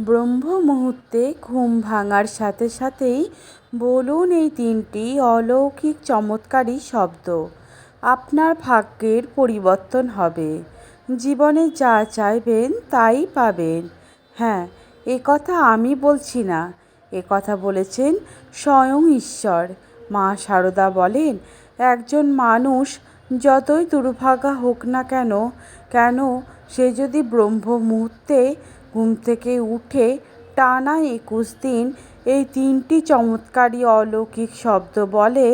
ব্রহ্ম মুহূর্তে ঘুম ভাঙার সাথে সাথেই বলুন এই তিনটি অলৌকিক চমৎকারী শব্দ। আপনার ভাগ্যের পরিবর্তন হবে। জীবনে যা চাইবেন তাই পাবেন। হ্যাঁ এ কথা আমি বলছি না। এ কথা বলেছেন স্বয়ং ঈশ্বর। মা সারদা বলেন, একজন মানুষ যতই দুর্ভাগা হোক না কেন কেন সে যদি ব্রহ্ম মুহূর্তে ঘুম থেকে উঠে টানা একুশ দিন এই তিনটি চমৎকারী অলৌকিক শব্দ বলে,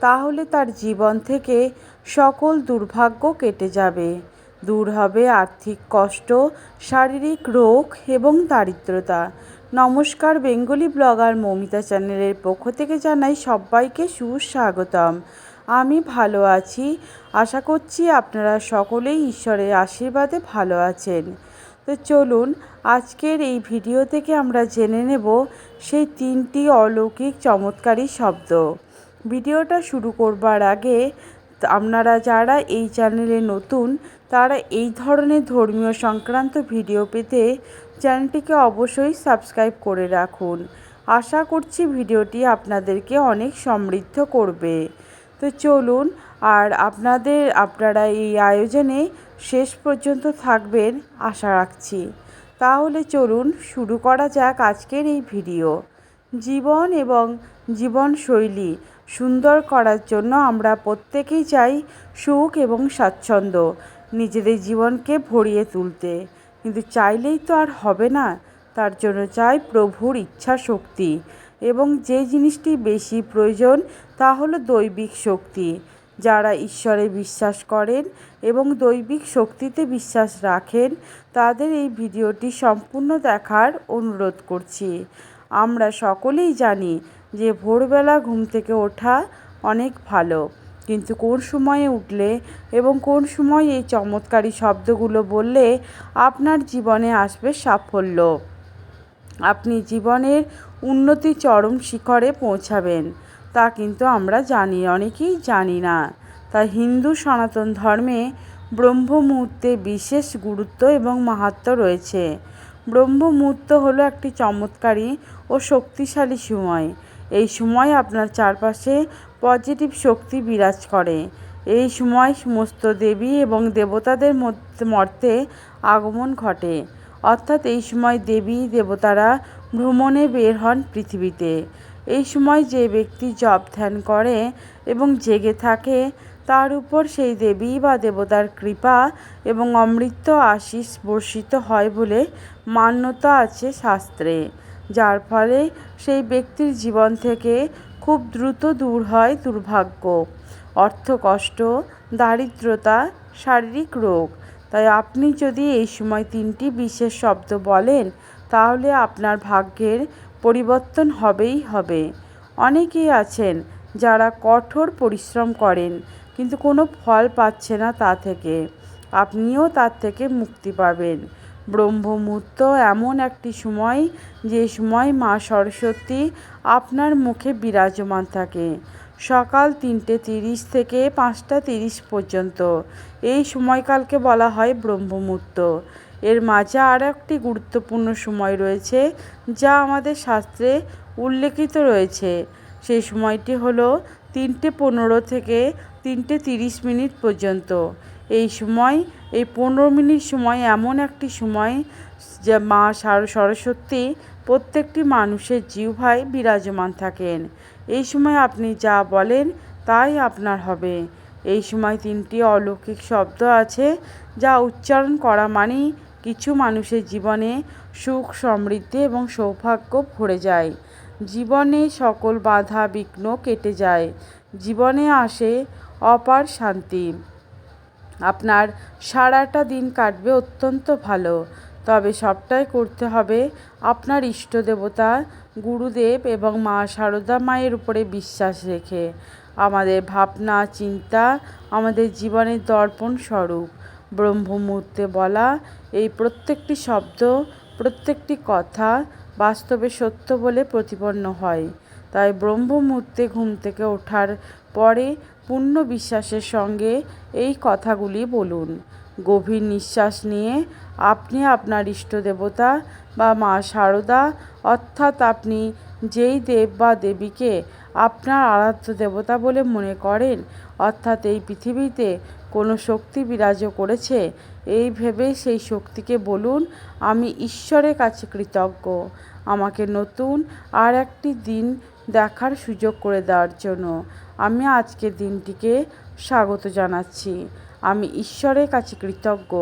তাহলে তার জীবন থেকে সকল দুর্ভাগ্য কেটে যাবে। দূর হবে আর্থিক কষ্ট, শারীরিক রোগ এবং দারিদ্রতা। নমস্কার, বেঙ্গলি ব্লগার মমিতা চ্যানেলের পক্ষ থেকে জানাই সবাইকে সুস্বাগতম। আমি ভালো আছি। আশা করছি আপনারা সকলেই ঈশ্বরের আশীর্বাদে ভালো আছেন। তো চলুন, আজকের এই ভিডিও থেকে আমরা জেনে নেব সেই তিনটি অলৌকিক চমৎকারী শব্দ। ভিডিওটা শুরু করবার আগে, আপনারা যারা এই চ্যানেলে নতুন, তারা এই ধরনের ধর্মীয় সংক্রান্ত ভিডিও পেতে চ্যানেলটিকে অবশ্যই সাবস্ক্রাইব করে রাখুন। আশা করছি ভিডিওটি আপনাদেরকে অনেক সমৃদ্ধ করবে। তো চলুন, আর আপনাদের, আপনারা এই আয়োজনে শেষ পর্যন্ত থাকবেন আশা রাখছি। তাহলে চলুন শুরু করা যাক আজকের এই ভিডিও। জীবন এবং জীবনশৈলী সুন্দর করার জন্য আমরা প্রত্যেকেই চাই সুখ এবং স্বাচ্ছন্দ্য নিজেদের জীবনকে ভরিয়ে তুলতে। কিন্তু চাইলেই তো আর হবে না। তার জন্য চাই প্রভুর ইচ্ছা শক্তি এবং যে জিনিসটি বেশি প্রয়োজন তা হলো দৈবিক শক্তি। যারা ঈশ্বরে বিশ্বাস করেন এবং দৈবিক শক্তিতে বিশ্বাস রাখেন, তাদের এই ভিডিওটি সম্পূর্ণ দেখার অনুরোধ করছি। আমরা সকলেই জানি যে ভোরবেলা ঘুম থেকে ওঠা অনেক ভালো, কিন্তু কোন সময়ে উঠলে এবং কোন সময় এই চমৎকারী শব্দগুলো বললে আপনার জীবনে আসবে সাফল্য? আপনি জীবনের উন্নতি চরম শিখরে পৌঁছাবেন। তা কিন্তু আমরা জানি, অনেকেই জানি না। তাই হিন্দু সনাতন ধর্মে ব্রহ্ম মুহূর্তে বিশেষ গুরুত্ব এবং মাহাত্ম রয়েছে। ব্রহ্ম মুহূর্ত হলো একটি চমৎকারী ও শক্তিশালী সময়। এই সময় আপনার চারপাশে পজিটিভ শক্তি বিরাজ করে। এই সময় সমস্ত দেবী এবং দেবতাদের মর্তে আগমন ঘটে। অর্থাৎ এই সময় দেবী দেবতারা ভ্রমণে বের হন পৃথিবীতে। এই সময় যে ব্যক্তি জপ ধ্যান করে এবং জেগে থাকে, তার উপর সেই দেবী বা দেবতার কৃপা এবং অমৃত আশিস বর্ষিত হয় বলে মান্যতা আছে শাস্ত্রে। যার ফলে সেই ব্যক্তির জীবন থেকে খুব দ্রুত দূর হয় দুর্ভাগ্য। অর্থকষ্ট দারিদ্রতা, শারীরিক রোগ। তাই আপনি যদি এই সময় তিনটি বিশেষ শব্দ বলেন, তাহলে আপনার ভাগ্যের পরিবর্তন হবেই হবে। অনেকেই আছেন যারা কঠোর পরিশ্রম করেন, কিন্তু কোনো ফল পাচ্ছে না তা থেকে। আপনিও তার থেকে মুক্তি পাবেন। ব্রহ্মমুহূর্ত এমন একটি সময়, যে সময় মা সরস্বতী আপনার মুখে বিরাজমান থাকে। সকাল তিনটে তিরিশ থেকে পাঁচটা তিরিশ পর্যন্ত। এই সময়কালকে বলা হয় ব্রহ্মমুহূর্ত। এর মাঝে আর একটি গুরুত্বপূর্ণ সময় রয়েছে, যা আমাদের শাস্ত্রে উল্লেখিত রয়েছে। সেই সময়টি হলো তিনটে পনেরো থেকে তিনটে তিরিশ মিনিট পর্যন্ত। এই সময়, এই পনেরো মিনিট সময় এমন একটি সময়, যে মা সরস্বতী প্রত্যেকটি মানুষের জিহ্বায় বিরাজমান থাকেন। এই সময় আপনি যা বলেন তাই আপনার হবে। এই সময় তিনটি অলৌকিক শব্দ আছে, যা উচ্চারণ করা মানেই কিছু মানুষের জীবনে সুখ, সমৃদ্ধি এবং সৌভাগ্য ভরে যায়। জীবনে সকল বাধা, বিঘ্ন কেটে যায়। জীবনে আসে অপার শান্তি। আপনার সারাটা দিন কাটবে অত্যন্ত ভালো। তবে সবটাই করতে হবে আপনার ইষ্ট দেবতা, গুরুদেব এবং মা সারদা মায়ের উপরে বিশ্বাস রেখে। আমাদের ভাবনা, চিন্তা আমাদের জীবনের দর্পণ স্বরূপ। ব্রহ্মমূর্তে বলা এই প্রত্যেকটি শব্দ, প্রত্যেকটি কথা বাস্তবে সত্য বলে প্রতিপন্ন হয়। তাই ব্রহ্মমূর্তে ঘুম থেকে ওঠার পরে পূর্ণ বিশ্বাসের সঙ্গে এই কথাগুলি বলুন। গভীর নিঃশ্বাস নিয়ে আপনি আপনার ইষ্ট দেবতা বা মা শারদা অর্থাৎ আপনি যেই দেব বা দেবীকে আপনার আরাধ্য দেবতা বলে মনে করেন, অর্থাৎ এই পৃথিবীতে কোনো শক্তি বিরাজ করেছে, এই ভেবে সেই শক্তিকে বলুন, আমি ঈশ্বরের কাছে কৃতজ্ঞ। আমাকে নতুন আর একটি দিন দেখার সুযোগ করে দেওয়ার জন্য আমি আজকের দিনটিকে স্বাগত জানাচ্ছি। আমি ঈশ্বরের কাছে কৃতজ্ঞ।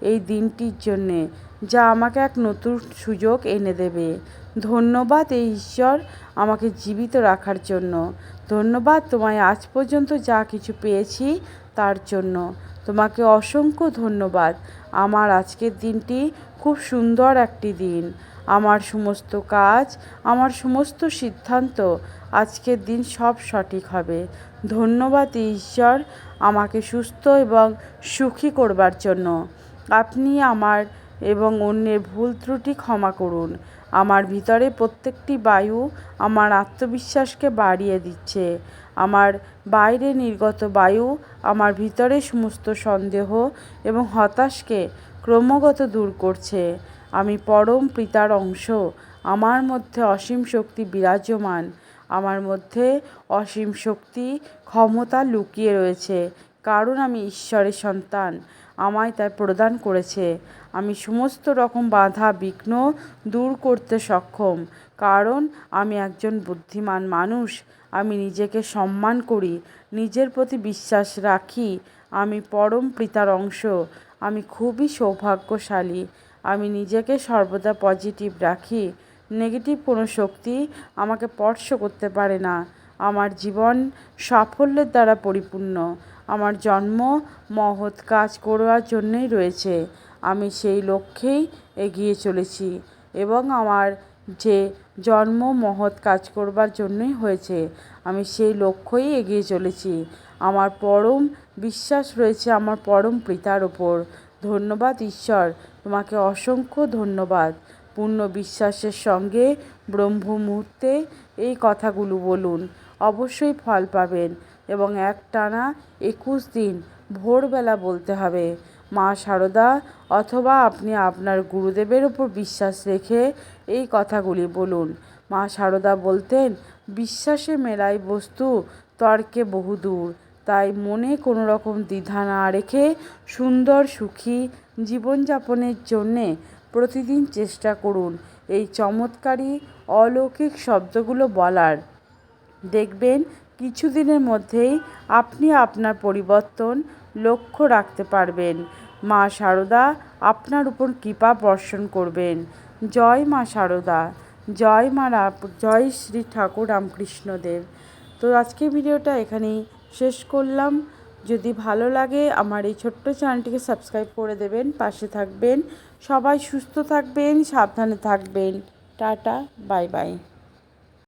এই দিনটির জন্যে, যা আমাকে এক নতুন সুযোগ এনে দেবে। ধন্যবাদ এই ঈশ্বর আমাকে জীবিত রাখার জন্য। ধন্যবাদ তোমায় আজ পর্যন্ত যা কিছু পেয়েছি তার জন্য। তোমাকে অসংখ্য ধন্যবাদ। আমার আজকের দিনটি খুব সুন্দর একটি দিন। আমার সমস্ত কাজ, আমার সমস্ত সিদ্ধান্ত আজকের দিন সব সঠিক হবে। ধন্যবাদ ঈশ্বর আমাকে সুস্থ এবং সুখী করবার জন্য। আপনি আমার এবং অন্যের ভুল ত্রুটি ক্ষমা করুন। আমার ভিতরে প্রত্যেকটি বায়ু আমার আত্মবিশ্বাসকে বাড়িয়ে দিচ্ছে। আমার বাইরে নির্গত বায়ু আমার ভিতরে সমস্ত সন্দেহ এবং হতাশকে ক্রমাগত দূর করছে। আমি পরম পিতার অংশ। আমার মধ্যে অসীম শক্তি বিরাজমান। আমার মধ্যে অসীম শক্তি ক্ষমতা লুকিয়ে রয়েছে। কারণ আমি ঈশ্বরের সন্তান। আমায় তাই প্রদান করেছে। আমি সমস্ত রকম বাধা, বিঘ্ন দূর করতে সক্ষম। কারণ আমি একজন বুদ্ধিমান মানুষ। আমি নিজেকে সম্মান করি, নিজের প্রতি বিশ্বাস রাখি। আমি পরম পিতার অংশ। আমি খুবই সৌভাগ্যশালী। আমি নিজেকে সর্বদা পজিটিভ রাখি। নেগেটিভ কোনো শক্তি আমাকে স্পর্শ করতে পারে না। আমার জীবন সাফল্যের দ্বারা পরিপূর্ণ। আমার জন্ম, মহৎ কাজ করার জন্যই রয়েছে। আমি সেই লক্ষ্যেই এগিয়ে চলেছি এবং আমার যে জন্ম, মহৎ কাজ করবার জন্যই হয়েছে, আমি সেই লক্ষ্যই এগিয়ে চলেছি। আমার পরম বিশ্বাস রয়েছে আমার পরম পিতার ওপর ধন্যবাদ ঈশ্বর, তোমাকে অসংখ্য ধন্যবাদ। পূর্ণ বিশ্বাসের সঙ্গে ব্রহ্ম মুহূর্তে এই কথাগুলো বলুন, অবশ্যই ফল পাবেন। এবং এক টানা একুশ দিন ভোরবেলা বলতে হবে, মা সারদা, অথবা আপনি আপনার গুরুদেবের উপর বিশ্বাস রেখে এই কথাগুলি বলুন। মা সারদা বলতেন, বিশ্বাসে মেলায় বস্তু তর্কে বহুদূর তাই মনে কোনো রকম দ্বিধা না রেখে সুন্দর সুখী জীবনযাপনের জন্যে প্রতিদিন চেষ্টা করুন। এই চমৎকারী অলৌকিক শব্দগুলো বলার। দেখবেন কিছুদিনের মধ্যেই আপনি আপনার পরিবর্তন লক্ষ্য রাখতে পারবেন। মা শারদা আপনার উপর কৃপা বর্ষণ করবেন। জয় মা শারদা জয় মা জয় শ্রী ঠাকুর রামকৃষ্ণদেব। তো আজকের ভিডিওটা এখানেই শেষ করলাম। যদি ভালো লাগে আমার এই ছোট্ট চ্যানেলটিকে সাবস্ক্রাইব করে দেবেন, পাশে থাকবেন। সবাই সুস্থ থাকবেন, সাবধানে থাকবেন। Tata, bye bye.